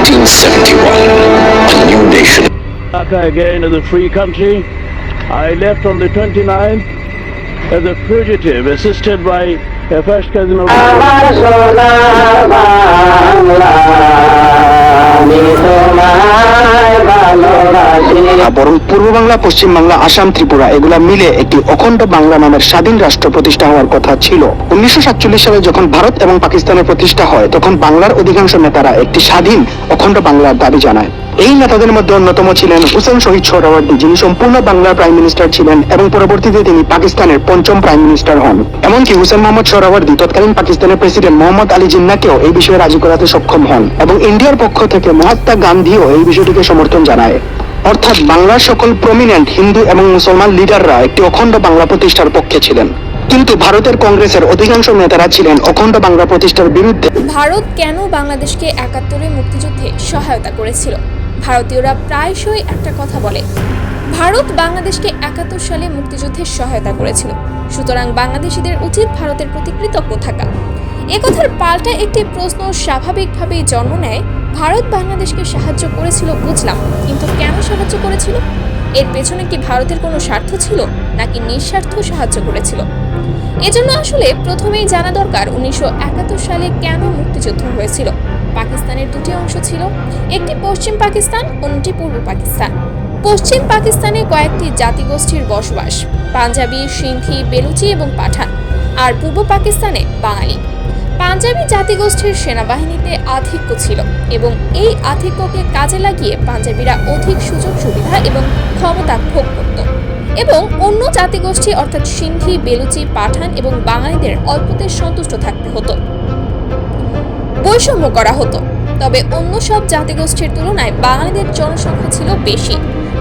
1971, a new nation Dhaka again as a free country. I left on the 29th as a fugitive, assisted by a first cousin of আমার সোনার বাংলা আমি তোমায় ভালোবাসি না, বরং পূর্ব বাংলা পশ্চিম বাংলা আসাম, ত্রিপুরা, এগুলা মিলে একটি অখণ্ড বাংলা নামের স্বাধীন রাষ্ট্র প্রতিষ্ঠা হওয়ার কথা ছিল। উনিশশো সাতচল্লিশ সালে যখন ভারত এবং পাকিস্তানের প্রতিষ্ঠা হয়, তখন বাংলার অধিকাংশ নেতারা একটি স্বাধীন, অখণ্ড বাংলার দাবি জানায়। এই নেতাদের মধ্যে অন্যতম ছিলেন হুসেন শহীদ সোহরাওয়ার্দী যিনি সম্পূর্ণ বাংলার প্রাইম মিনিস্টার ছিলেন এবং পরবর্তীতে তিনি পাকিস্তানের পঞ্চম প্রাইম মিনিস্টার হন। এমনকি হুসেন মোহাম্মদ সোহরাওয়ার্দী তৎকালীন পাকিস্তানের প্রেসিডেন্ট মোহাম্মদ আলী জিন্নাকেও এই বিষয়ে রাজি করাতে সক্ষম হন এবং ইন্ডিয়ার পক্ষ থেকে মহাত্মা গান্ধীও এই বিষয়টিকে সমর্থন জানায়। অর্থাৎ বাংলার সকল প্রমিনেন্ট হিন্দু এবং মুসলমান লিডাররা একটি অখণ্ড বাংলা প্রতিষ্ঠার পক্ষে ছিলেন। কিন্তু ভারতের কংগ্রেসের অধিকাংশ নেতারা ছিলেন অখণ্ড বাংলা প্রতিষ্ঠার বিরুদ্ধে। ভারত কেন বাংলাদেশকে একাত্তরে মুক্তিযুদ্ধে সহায়তা করেছিল? ভারতীয়রা প্রায়শই একটা কথা বলে, ভারত বাংলাদেশকে একাত্তর সালে মুক্তিযুদ্ধে সহায়তা করেছিল। সুতরাং বাংলাদেশিদের উচিত ভারতের প্রতি কৃতজ্ঞ থাকা। একথার পাল্টা একটি প্রশ্ন স্বাভাবিকভাবেই জন্ম নেয় ভারত বাংলাদেশকে সাহায্য করেছিল বুঝলাম, কিন্তু কেন সাহায্য করেছিল? এর পেছনে কি ভারতের কোনো স্বার্থ ছিল, নাকি নিঃস্বার্থ সাহায্য করেছিল? এজন্য আসলে প্রথমেই জানা দরকার উনিশশো একাত্তর সালে কেন মুক্তিযুদ্ধ হয়েছিল। পাকিস্তানের দুটি অংশ ছিল, একটি পশ্চিম পাকিস্তান, অন্যটি পূর্ব পাকিস্তান। পশ্চিম পাকিস্তানে কয়েকটি জাতিগোষ্ঠীর বসবাস, পাঞ্জাবি, সিন্ধি, বেলুচি এবং পাঠান, আর পূর্ব পাকিস্তানে বাঙালি। পাঞ্জাবি জাতিগোষ্ঠীর সেনাবাহিনীতে আধিক্য ছিল এবং এই আধিক্যকে কাজে লাগিয়ে পাঞ্জাবিরা অধিক সুযোগ, সুবিধা এবং ক্ষমতা ভোগ করত। এবং অন্য জাতিগোষ্ঠী অর্থাৎ সিন্ধি, বেলুচি, পাঠান এবং বাঙালিদের অল্পতে সন্তুষ্ট থাকতে হতো। বৈষম্য করা হতো, তবে অন্য সব জাতিগোষ্ঠীর তুলনায় বাঙালিদের জনসংখ্যা বেশি।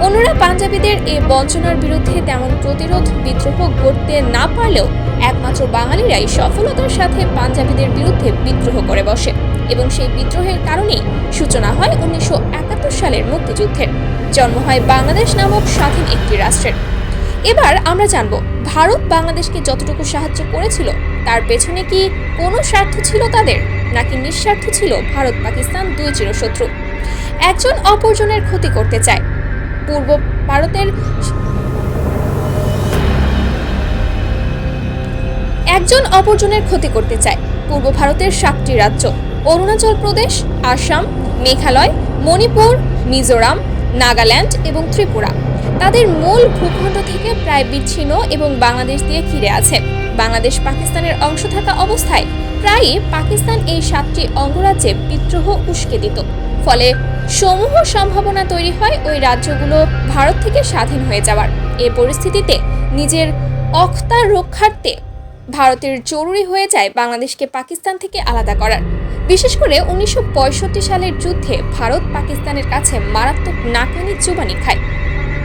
অন্যরা পাঞ্জাবিদের এই বঞ্চনার বিরুদ্ধে তেমন প্রতিরোধ বিদ্রোহ করতে না পারলেও একমাত্র বাঙালিরাই সফলতার সাথে পাঞ্জাবিদের বিরুদ্ধে বিদ্রোহ করে বসে এবং সেই বিদ্রোহের কারণেই সূচনা হয় উনিশশো একাত্তর সালের মুক্তিযুদ্ধের। জন্ম হয় বাংলাদেশ নামক স্বাধীন একটি রাষ্ট্রের। এবার আমরা জানব, ভারত বাংলাদেশকে যতটুকু সাহায্য করেছিল, তার পেছনে কি কোনো স্বার্থ ছিল তাদের, নাকি নিঃস্বার্থ ছিল ভারত পাকিস্তান দুই চিরশত্রু? একজন অপরজনের ক্ষতি করতে চায়। পূর্ব ভারতের একজন অপরজনের ক্ষতি করতে চায়। পূর্ব ভারতের সাতটি রাজ্য, অরুণাচল প্রদেশ, আসাম, মেঘালয়, মণিপুর, মিজোরাম, নাগাল্যান্ড এবং ত্রিপুরা। তাদের মূল ভূখণ্ড থেকে প্রায় বিচ্ছিন্ন এবং বাংলাদেশ দিয়ে ঘিরে আছে। বাংলাদেশ পাকিস্তানের অংশ থাকা অবস্থায় প্রায়ই পাকিস্তান এই সাতটি অঙ্গরাজ্যে বিদ্রোহ উস্কে দিত। ফলে সমূহ সম্ভাবনা তৈরি হয় ওই রাজ্যগুলো ভারত থেকে স্বাধীন হয়ে যাওয়ার। এ পরিস্থিতিতে নিজের অক্তা রক্ষার্থে ভারতের জরুরি হয়ে যায় বাংলাদেশকে পাকিস্তান থেকে আলাদা করার। বিশেষ করে উনিশশো পঁয়ষট্টি সালের যুদ্ধে ভারত পাকিস্তানের কাছে মারাত্মক নাকানি চুবানি খায়।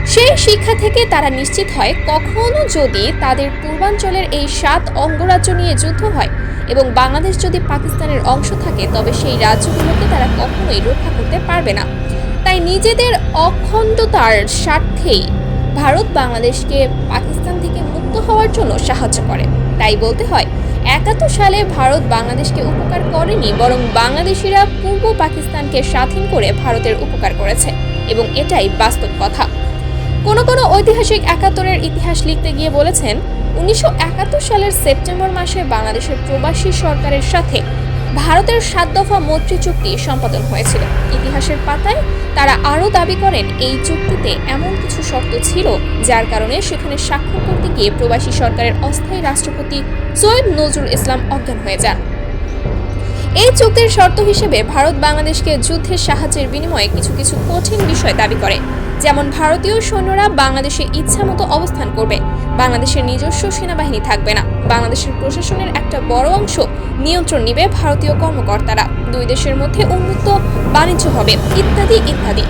সেই শিক্ষা থেকে তারা নিশ্চিত হয় কখনো যদি তাদের পূর্বাঞ্চলের এই সাত অঙ্গরাজ্য নিয়ে যুদ্ধ হয় এবং বাংলাদেশ যদি পাকিস্তানের অংশ থাকে, তবে সেই রাজ্যগুলোকে তারা কখনোই রক্ষা করতে পারবে না। তাই নিজেদের অখণ্ডতার স্বার্থেই ভারত বাংলাদেশকে পাকিস্তান থেকে মুক্ত হওয়ার জন্য সাহায্য করে। তাই বলতে হয়, একাত্তর সালে ভারত বাংলাদেশকে উপকার করেনি, বরং বাংলাদেশিরা পূর্ব পাকিস্তানকে স্বাধীন করে ভারতের উপকার করেছে। এবং এটাই বাস্তব কথা। কোনো কোনো ঐতিহাসিক একাত্তরের ইতিহাস লিখতে গিয়ে বলেছেন, উনিশশো একাত্তর সালের সেপ্টেম্বর মাসে বাংলাদেশের প্রবাসী সরকারের সাথে ভারতের সাত দফা মৈত্রী চুক্তি সম্পাদন হয়েছিল। ইতিহাসের পাতায় তারা আরও দাবি করেন, এই চুক্তিতে এমন কিছু শর্ত ছিল যার কারণে সেখানে স্বাক্ষর করতে গিয়ে প্রবাসী সরকারের অস্থায়ী রাষ্ট্রপতি সৈয়দ নজরুল ইসলাম অজ্ঞান হয়ে যান। এই চুক্তির শর্ত হিসেবে ভারত বাংলাদেশকে যুদ্ধের সাহায্যের বিনিময়ে কিছু কিছু কঠিন বিষয় দাবি করে। যেমন ভারতীয় সৈন্যরা বাংলাদেশে ইচ্ছামতো অবস্থান করবে। বাংলাদেশের নিজস্ব সেনাবাহিনী থাকবে না। বাংলাদেশের প্রশাসনের একটা বড় অংশ নিয়ন্ত্রণ নিবে ভারতীয় কর্মকর্তারা। দুই দেশের মধ্যে উন্মুক্ত বাণিজ্য হবে, ইত্যাদি ইত্যাদি।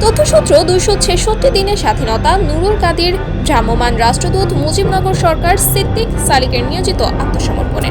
তথ্যসূত্র দুইশো ছেষট্টি দিনের স্বাধীনতা, নুরুল কাদির ভ্রাম্যমাণ রাষ্ট্রদূত মুজিবনগর সরকার সিদ্দিক সালিকের নিয়োজিত আত্মসমর্পণে।